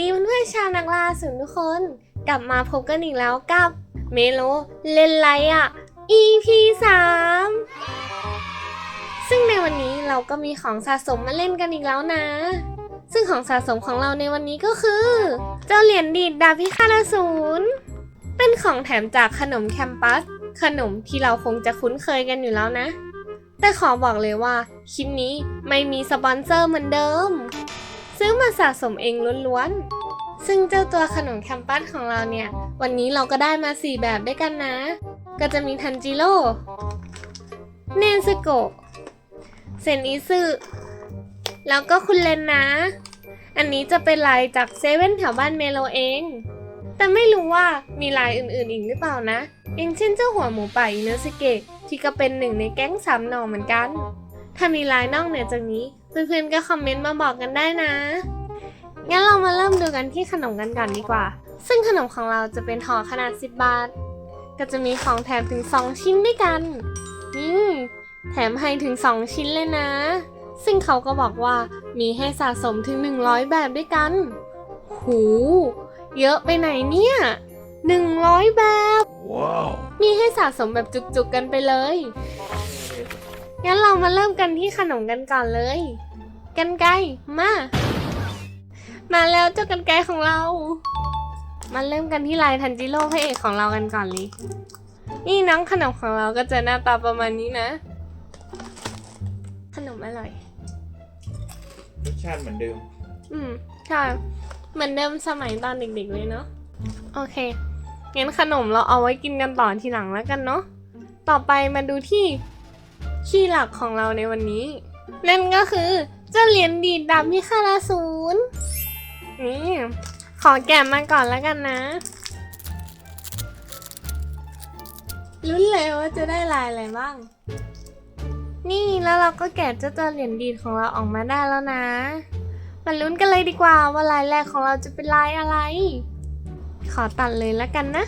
ดีเพื่อนๆชาวนักล่าสุนทุกคน กลับมาพบกันอีกแล้วกับเมโลเล่นไลอะ EP 3ซึ่งในวันนี้เราก็มีของสะสมมาเล่นกันอีกแล้วนะ ซึ่งของสะสมของเราในวันนี้ก็คือ เจ้าเหรียญดีดดาบพิฆาตอสูรเป็นของแถมจากขนมแคมปัส ขนมที่เราคงจะคุ้นเคยกันอยู่แล้วนะ แต่ขอบอกเลยว่าคลิปนี้ไม่มีสปอนเซอร์เหมือนเดิม ซื้อมาสะสมเองล้วนๆ ซึ่งเจ้าตัวขนมแคมปัสของเราเนี่ย วันนี้เราก็ได้มา 4 แบบด้วยกันนะ ก็จะมีทันจิโร่ เนนสโกะ เซนอิซึแล้วก็คุณเลนนะ อันนี้จะเป็นลายจากเซเว่นแถวบ้านเมโลเอง แต่ไม่รู้ว่ามีลายอื่นๆอีกหรือเปล่านะอย่างเช่นเจ้าหัวหมูป่าอินเสเกะที่ก็เป็นหนึ่งในแก๊งสามหน่อเหมือนกัน ถ้ามีลายนอกเหนือจากนี้ เพื่อนๆก็คอมเมนต์มาบอกกันได้นะ งั้นเรามาเริ่มดูกันที่ขนมกันก่อนดีกว่า ซึ่งขนมของเราจะเป็นห่อขนาด 10 บาท ก็จะมีของแถมถึง 2 ชิ้นด้วยกันนี่แถมให้ถึง 2 ชิ้นเลยนะ ซึ่งเขาก็บอกว่ามีให้สะสมถึง 100 แบบด้วยกัน หู เยอะไปไหนเนี่ย 100 แบบ Wow. มีให้สะสมแบบจุกๆกันไปเลยงั้นเรามาเริ่มกันที่ขนมกันก่อนเลย กันไกรมา มาแล้วเจ้ากันไกรของเรา มาเริ่มกันที่ลายทันจิโร่พระเอกของเรากันก่อนเลยนี่น้องขนมของเราก็จะหน้าตาประมาณนี้นะ ขนมอร่อย รสชาติเหมือนเดิม อืมใช่เหมือนเดิมสมัยตอนเด็กๆเลยเนาะ โอเค งั้นขนมเราเอาไว้กินกันต่อทีหลังแล้วกันเนาะ ต่อไปมาดูที่ ขี้หลักของเราในวันนี้ นั่นก็คือ เจ้าเหรียญดีดดาบพิฆาตอสูรนี่ขอแกะมาก่อนแล้วกันนะลุ้นเลยว่าจะได้ลายอะไรบ้าง นี่แล้วเราก็แกะเจ้าตัวเหรียญดีดของเราออกมาได้แล้วนะ มาลุ้นกันเลยดีกว่าว่าลายแรกของเราจะเป็นลายอะไร ขอตัดเลยแล้วกันนะ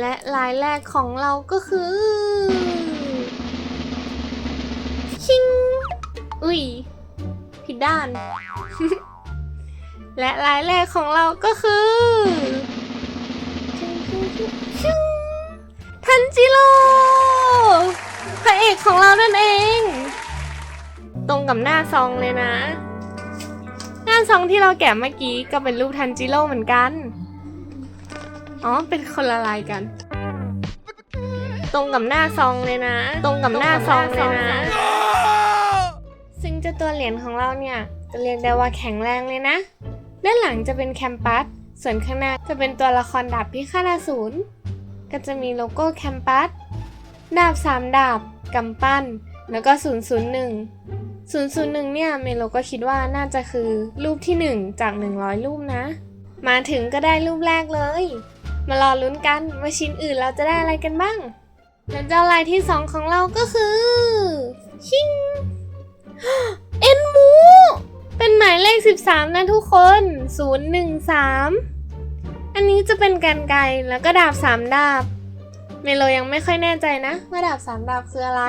และลายแรกของเราก็คือ ชิง อุ้ย ผิดด้าน และลายแรกของเราก็คือชิงทันจิโร่พระเอกของเรานั่นเอง ตรงกับหน้าซองเลยนะ หน้าซองที่เราแกะเมื่อกี้ก็เป็นรูปทันจิโร่เหมือนกัน อ๋อ เป็นคนละลายกัน ตรงกับหน้าซองเลยนะ ตรงกับหน้าซองเลยนะ จ้าตัวเหรียญของเราเนี่ยจะเรียกได้ว่าแข็งแรงเลยนะ ด้านหลังจะเป็นแคมปัส ส่วนข้างหน้าจะเป็นตัวละครดาบพิฆาตอสูรก็จะมีโลโก้แคมปัส ดาบสามดาบกำปั้น แล้วก็ 001 001 เนี่ยเมโลก็คิดว่าน่าจะคือรูปที่ 1 จาก 100 รูปนะ มาถึงก็ได้รูปแรกเลย มารอลุ้นกันว่าชิ้นอื่นเราจะได้อะไรกันบ้างและเจ้าลายที่ 2 ของเราก็คือ ชิง เอ็นมู เป็นหมายเลข 13 นะทุกคน 013 อันนี้จะเป็นกันไกแล้วก็ดาบ 3 ดาบ เมโลยังไม่ค่อยแน่ใจนะ ว่าดาบ 3 ดาบคืออะไร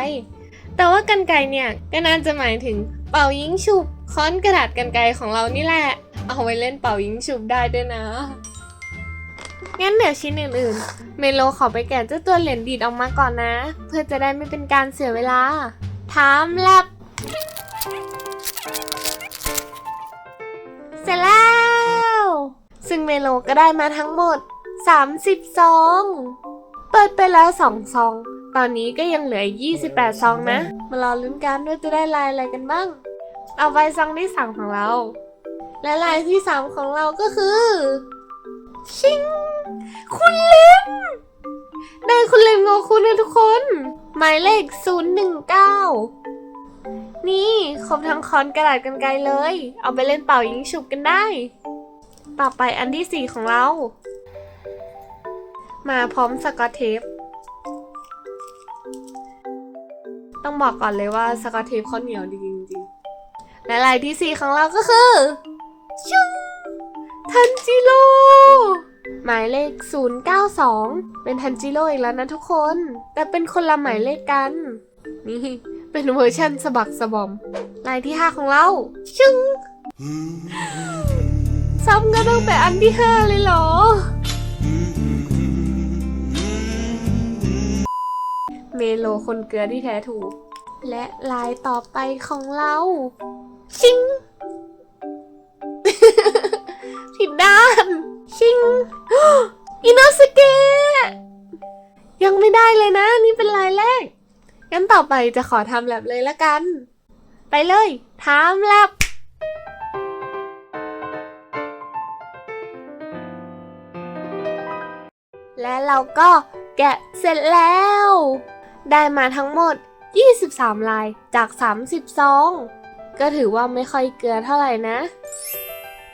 แต่ว่ากันไกเนี่ยก็น่าจะหมายถึงเป่ายิงฉุบค้อนกระดาษกันไกของเรานี่แหละ เอาไว้เล่นเป่ายิงฉุบได้ด้วยนะงั้นเดี๋ยวชิ้นอื่นๆ เมโลขอไปแกะเจ้าตัวเหรียญดีดออกมาก่อนนะ เพื่อจะได้ไม่เป็นการเสียเวลา ถามแลบ เสร็จแล้ว ซึ่งเมโลก็ได้มาทั้งหมด 30 ซอง เปิดไปแล้ว 2 ซอง ตอนนี้ก็ยังเหลืออีก28 ซองนะ มารอลุ้นกันว่าจะได้ลายอะไรกันบ้าง เอาไปซองที่3ของเรา และลายที่ 3 ของเราก็คือ ชิง คุณล่นได้คุณล่นโงคุณนะทุกคน หมายเลข 019นี่ ครบทั้งคอนกระดาษกันไกลเลย เอาไปเล่นเป่ายิงฉุบกันได้ ต่อไปอันที่4ของเรา มาพร้อมสกอตเทป ต้องบอกก่อนเลยว่าสกอตเทปเขาเหนียวดีจริงๆ และลายที่4ของเราก็คือชุงทันจิโร่หมายเลข 092 เป็นทันจิโร่อีกแล้วนะทุกคน แต่เป็นคนละหมายเลขกัน นี่ เป็นเวอร์ชันสะบักสะบอมลายที่ 5 ของเรา ชึ้งซ้ำก็ต้องไปอันที่ 5 เลยเหรอ เมโลคนเกลือที่แท้ถูก และลายต่อไปของเรา จะขอทำแลบเลยละกัน ไปเลยทำแลบและเราก็แกะเสร็จแล้ว ได้มาทั้งหมด 23 ลายจาก 30 ซอง ก็ถือว่าไม่ค่อยเกลือเท่าไหร่นะ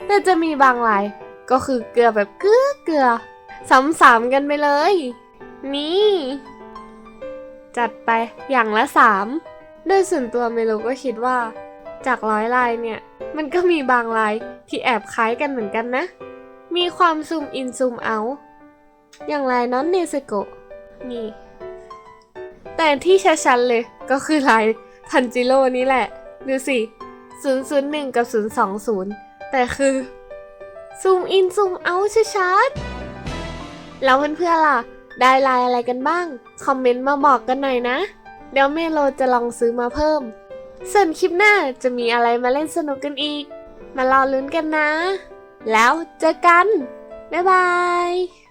แต่จะมีบางลายก็คือเกลือแบบเกลือเกลือซ้ำๆกันไปเลย นี่ จัดไปอย่างละสามโดยส่วนตัวเมโลก็คิดว่า จากร้อยลายเนี่ย มันก็มีบางลายที่แอบคล้ายกันเหมือนกันนะ มีความซูมอินซูมเอา อย่างลายน้อนเนสโกนี่ แต่ที่ชัดๆเลยก็คือลายทันจิโร่นี่แหละ ดูสิ 001 กับ 020 แต่คือซูมอินซูมเอาชัดๆแล้วเพื่อนๆล่ะ ได้ลายอะไรกันบ้าง คอมเมนต์มาบอกกันหน่อยนะ เดี๋ยวเมโลจะลองซื้อมาเพิ่ม ส่วนคลิปหน้าจะมีอะไรมาเล่นสนุกกันอีก มารอลุ้นกันนะ แล้วเจอกัน บ๊ายบาย